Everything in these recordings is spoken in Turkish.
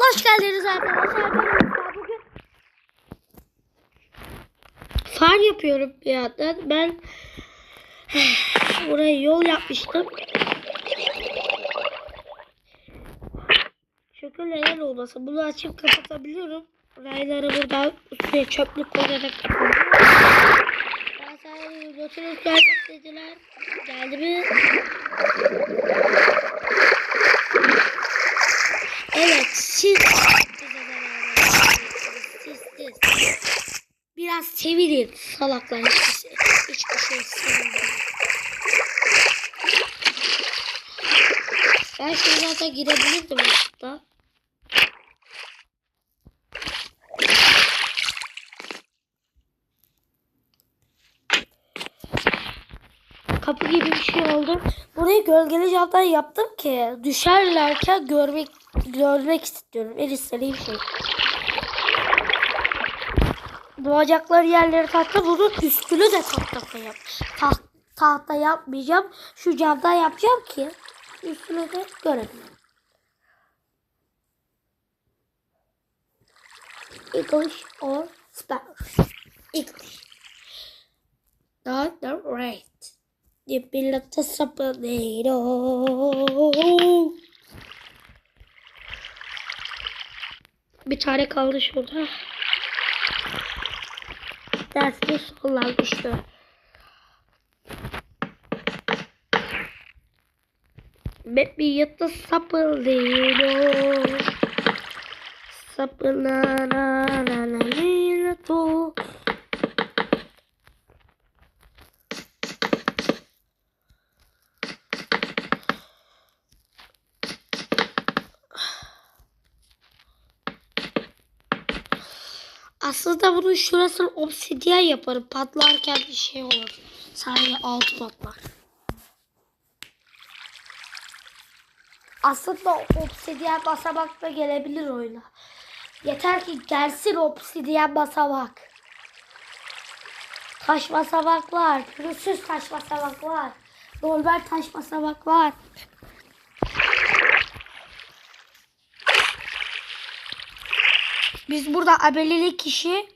kanalına hoş geldiniz arkadaşlar. Bugün far yapıyorum bir yandan. Ben buraya yol yapmıştım. Şükür neler olmasın. Bunu açıp kapatabiliyorum. Rayları buradan üstüne çöplük koyarak kapıyorum. Ben sana götürüp dediler. Geldi mi? Evet siz siz siz. Biraz sevilin salaklar hiç, hiçbir şey sevmiyorum. Ben şuralarda girebilirdim aslında. Kapı gibi bir şey oldu. Burayı gölgeli camdan yaptım ki düşerlerken görmek görmek istiyorum. En istediğim şey. Doğacakları yerleri tahta bunun üstünü de tahta koyacağım. Taht, tahta yapmayacağım. Şu camdan yapacağım ki üstünü de görelim. English or Spanish? English. Not the right. Di pilota sa panero. Bir tane kaldı şurada. Derste sollanmıştı. Met me at the sapalino. Sapalino. Aslında bunun şurasını obsidyen yaparım. Patlarken bir şey olur. Sadece altı patlar. Aslında obsidyen basamak da gelebilir oyuna. Yeter ki gelsin obsidyen basamak. Taş basamak var. Pürüzsüz taş basamak var. Normal taş basamak Biz burada abelilik kişi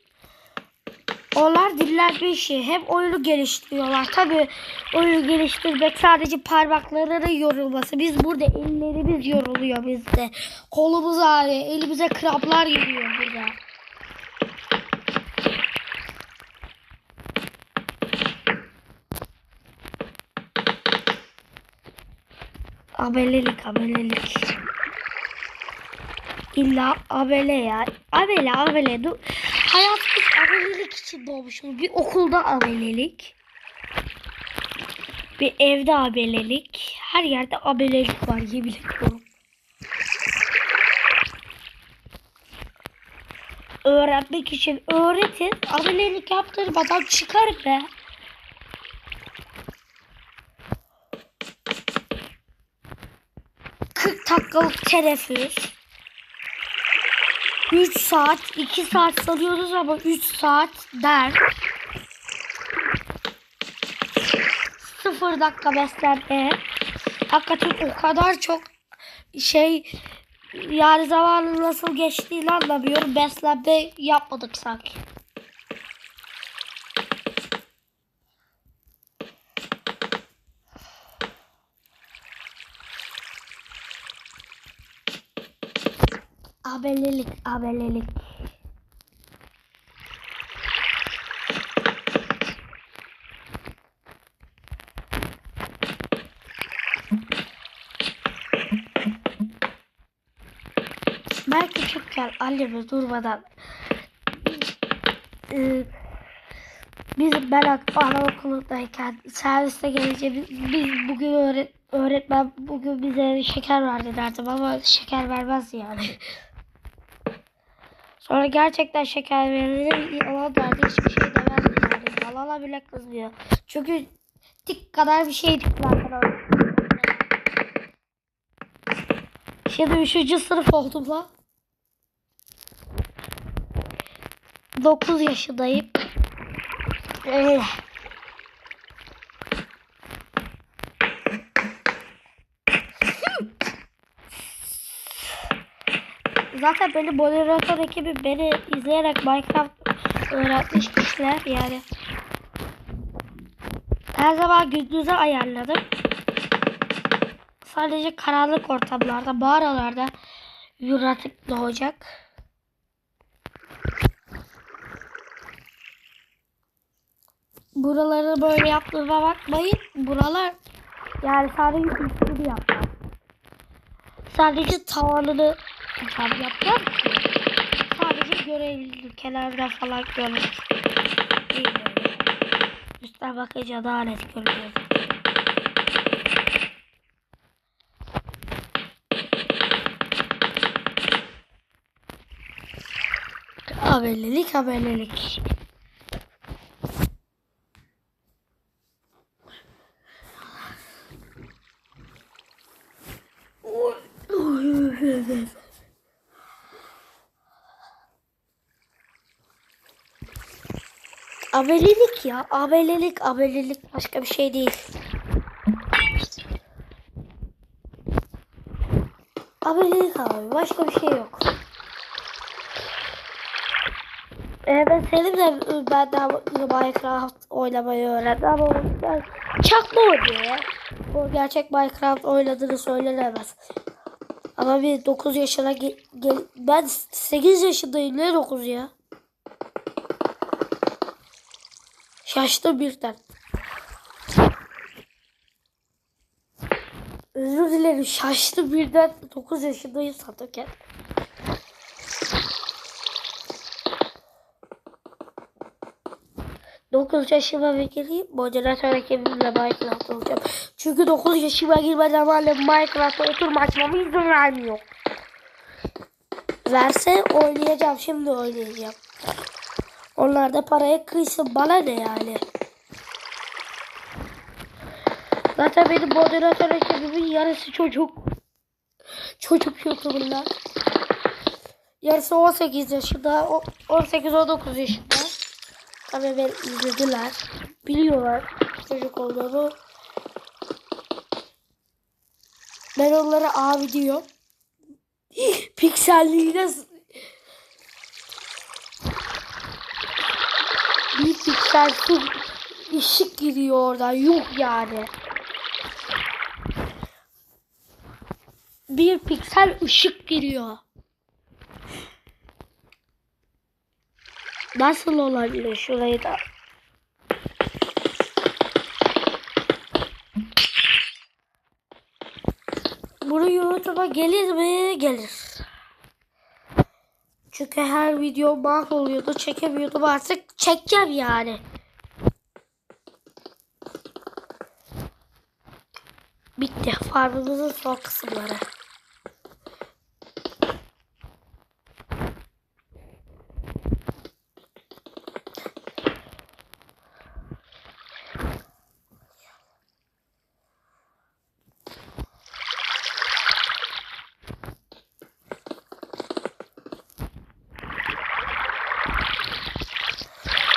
onlar diller bir şey. Hem oyunu geliştiriyorlar. Tabi oyunu geliştirmek sadece parmaklarının yorulması. Biz burada ellerimiz yoruluyor bizde. Kolumuz ağrıyor. Elimize kramplar giriyor burada. Abelelik abelelik. İlla abele ya. Abele abele. Du Hayatımız abelelik için doğmuşuz. Bir okulda abelelik. Bir evde abelelik. Her yerde abelelik var yemin ediyorum. Öğrenmek için öğretin. Abelelik yaptırmadan çıkar be. Dakikalık teneffüs. 3 saat, 2 saat salıyoruz ama 3 saat der. 0 dakika beslenme. Hakikaten o kadar çok şey yani zamanın nasıl geçtiğini anlamıyorum. Beslenme yapmadık sanki. Abelelik, abelelik. Ben küçükken anneme durmadan e, biz ben anaokulundayken serviste gelince biz, bugün öğret, öğretmen bugün bize şeker verdi derdim ama şeker vermez yani. Sonra gerçekten şeker verilir yalan derdi hiçbir şey demezdi yani. Yalana bile kızmıyor. Çünkü tik kadar bir şeydik zaten. Şimdi üçüncü sınıf oldum lan. 9 yaşındayım. Öyle. Zaten beni moderatör ekibi beni izleyerek Minecraft öğretmiş kişiler yani. Her zaman gündüze ayarladım. Sadece karanlık ortamlarda, mağaralarda yaratık doğacak. Buraları böyle yaptığıma bakmayın. Buralar yani sadece üstünü yaptım. Sadece tavanını tam yaptım. Sadece görebildim. Kenarda falan görmek. Böyle. Üstten bakınca net görünüyor. Haberlilik haberlilik. Abelelik ya. Abelelik, abelelik başka bir şey değil. Abelelik abi. Başka bir şey yok. Ben Selim de ben daha Minecraft oynamayı öğrendi ama yani çakma oynuyor ya. O gerçek Minecraft oynadığını söylenemez. Ama bir 9 yaşına gel, gel ben 8 yaşındayım ne 9 ya. Şaştım birden. Özür dilerim şaştım birden 9 yaşındayım sanırken. Dokuz yaşıma ve gireyim moderatör ekibimle Minecraft olacağım. Çünkü 9 yaşıma girmeden hala Minecraft'ta oturma açmama izin vermiyor. Verse oynayacağım şimdi oynayacağım. Onlar da paraya kıysın bana ne yani. Zaten benim moderatör ekibimin yarısı çocuk. Çocuk youtuberlar. Yarısı 18 yaşında, 18-19 yaşında. Tabii beni izlediler. Biliyorlar çocuk olduğunu. Ben onlara abi diyor. Pikselliğine piksel su ışık giriyor oradan. Yok yani. Bir piksel ışık giriyor. Nasıl olabilir şurayı da? Bunu YouTube'a gelir mi? Gelir. Çünkü her video mahvoluyordu. Çekemiyordum artık. Çekeceğim yani. Bitti. Farmımızın son kısımları.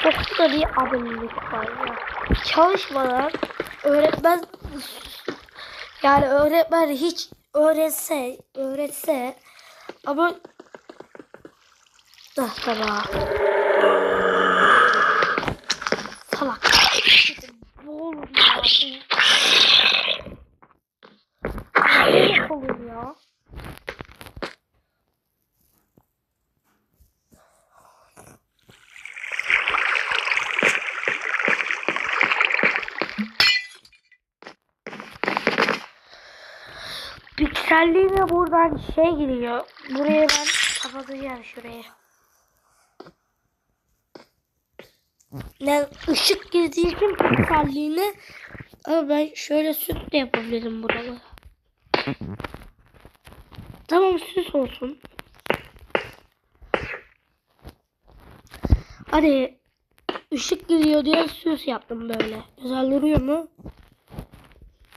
Okulda bir abonelik var ya. Çalışmadan öğretmen yani öğretmen hiç öğretse öğretse ama da tamam. Salak. Bu olur ya. Ne yapalım ya? Pikselliğine buradan şey giriyor. Buraya ben kapatacağım şuraya. Ne ışık girdiği için pikselliğine ama ben şöyle süt de yapabilirim buraları. Tamam süs olsun. Hadi ışık giriyor diye süs yaptım böyle. Güzel duruyor mu?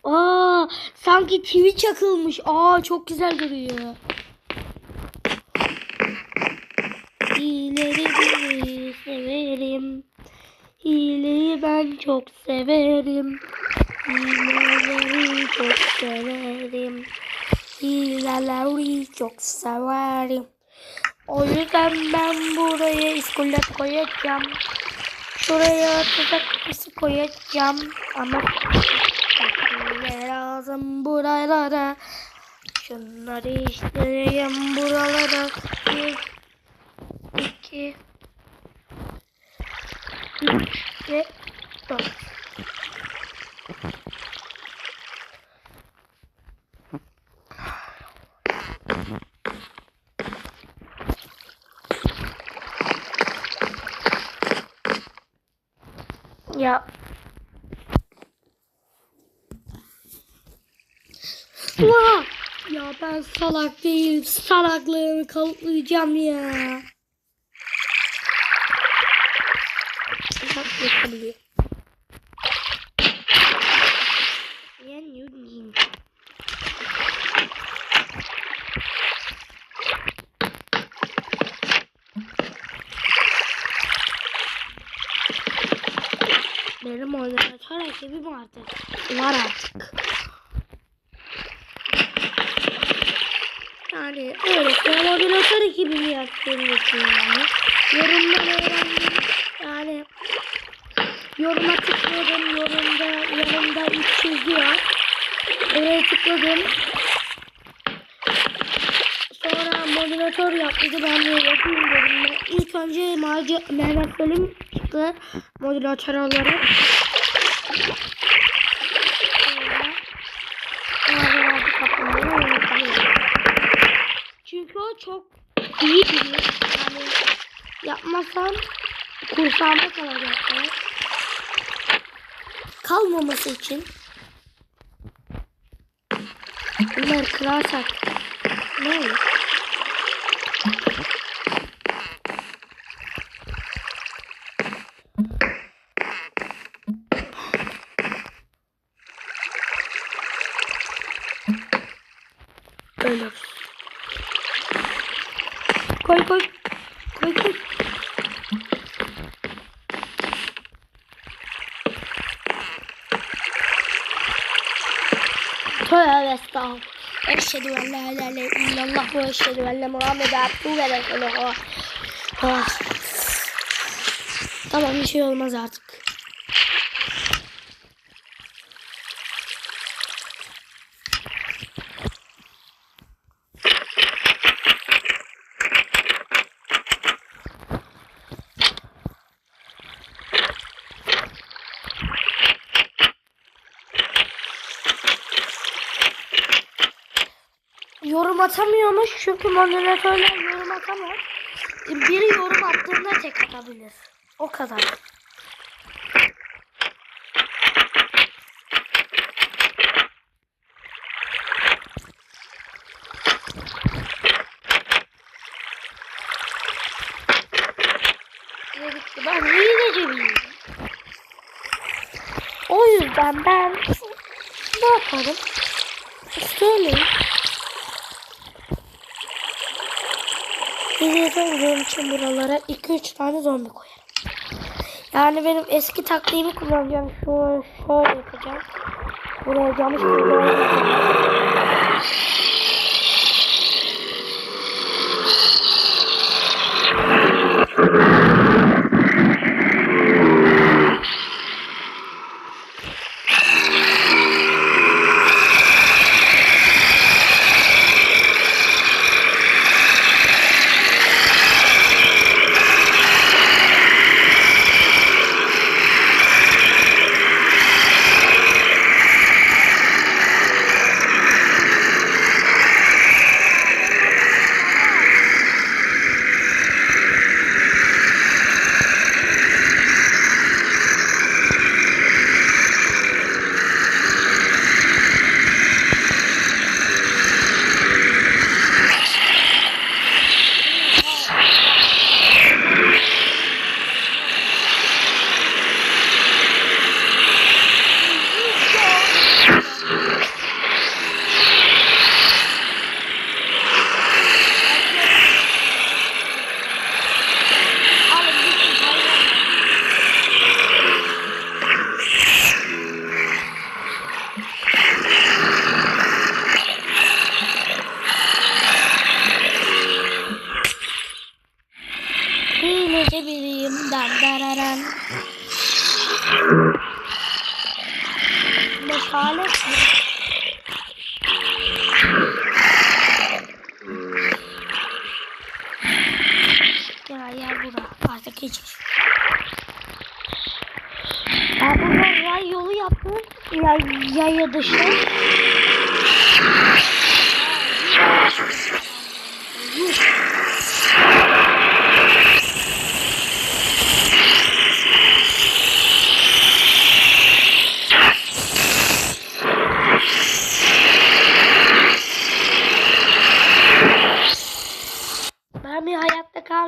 Aa, sanki çivi çakılmış. Aa, çok güzel duruyor. Hileleri severim. Hileyi ben çok severim. Hileleri çok severim. Hileleri çok severim. O yüzden ben buraya iskulet koyacağım. Şuraya tuzak kapısı koyacağım. Ama lazım buralara. Şunları işleyeyim buralara. Bir, iki, üç ve dört. Ya. Vah! Ya ben salak değilim. Salaklığımı kanıtlayacağım ya. Bak yakalıyor. Benim oynatör ekibim artık. Var artık. Yani öğretmen moderatör ekibimi yaptığım için yani. Yorumdan öğrendim. Yani yoruma tıkladım. Yorumda yanımda üç çizgi var. Oraya tıkladım. Sonra moderatör yaptı. Ben de yapayım dedim. İlk önce Mehmet Selim çıktı. Moderatör olarak. Çok iyi biri. Yani yapmasam kursağıma kalacaktı. Kalmaması için bunları kırarsak ne olur? Ölür. Koy koy. Koy koy. Tövbe estağfurullah. Eşhedü en la ilahe illallah ve eşhedü enne Muhammed abduhu ve resuluhu. Ah. Tamam bir şey olmaz artık. Yorum atamıyormuş çünkü moderatörler yorum atamaz. Biri yorum attığında tek atabilir. O kadar. Ben hileci. O yüzden ben ne yaparım? seviyede olduğum için buralara 2-3 tane zombi koyarım. Yani benim eski taktiğimi kullanacağım. Şu şöyle yapacağım. Buraya camış gibi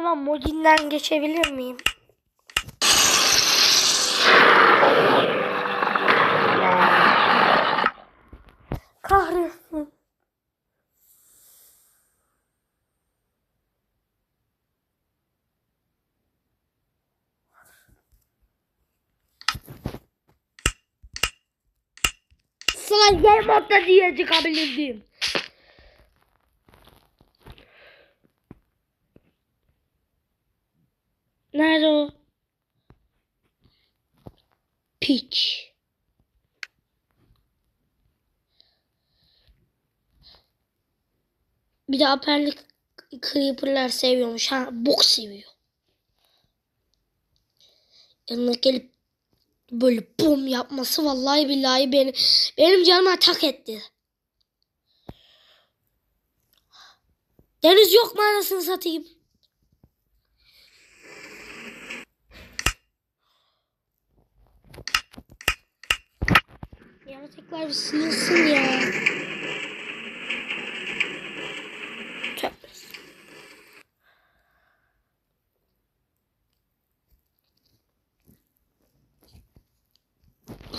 kalmam modinden geçebilir miyim? Kahretsin. Game modda diye çıkabilirdim. Nerede o? Bir de aperlik creeper'lar seviyormuş. Ha bok seviyor. Yanına gelip böyle bum yapması vallahi billahi beni benim canıma tak etti. Deniz yok mu anasını satayım? Yaratıklar bir sıyırsın ya.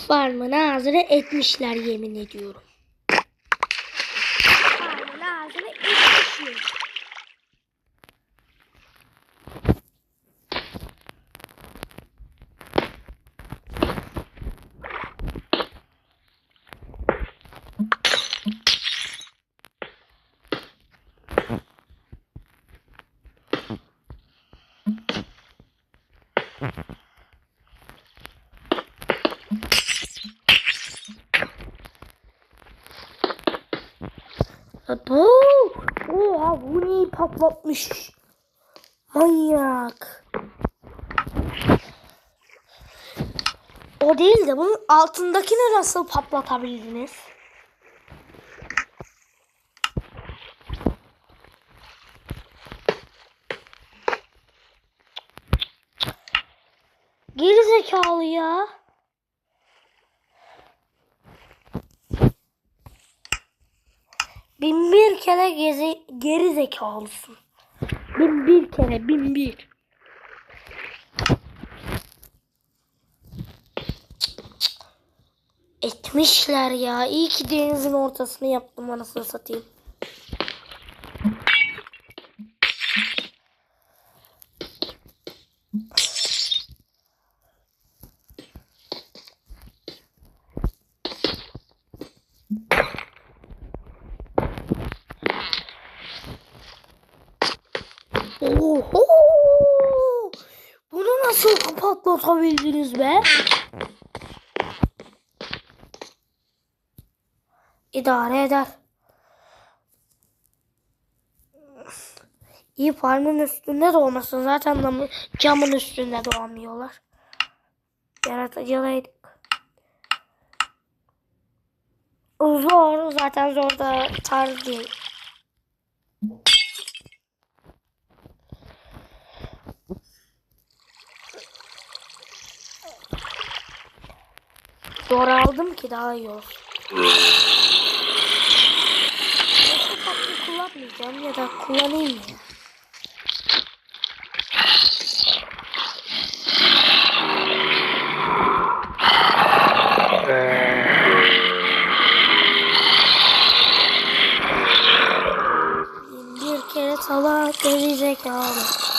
Farmını ağzına etmişler yemin ediyorum. Farmını ağzına etmişler. Bu, oha bu neyi patlatmış? Manyak. O değil de bunun altındakini nasıl patlatabildiniz? Geri zekalı ya. Bin bir kere gezi, geri zekalısın. Bin bir kere, bin bir. Etmişler ya. İyi ki denizin ortasını yaptım anasını satayım. Oho! Bunu nasıl patlatabildiniz be? İdare eder. İyi farmın üstünde de olmasın. Zaten camın- üstünde doğamıyorlar. Yaratıcılıydık. Zor. Zaten zor da tarz değil. Zor aldım ki daha iyi olsun. Tatlı kullanmayacağım ya da kullanayım ya. Bir kere salak geri zekalı.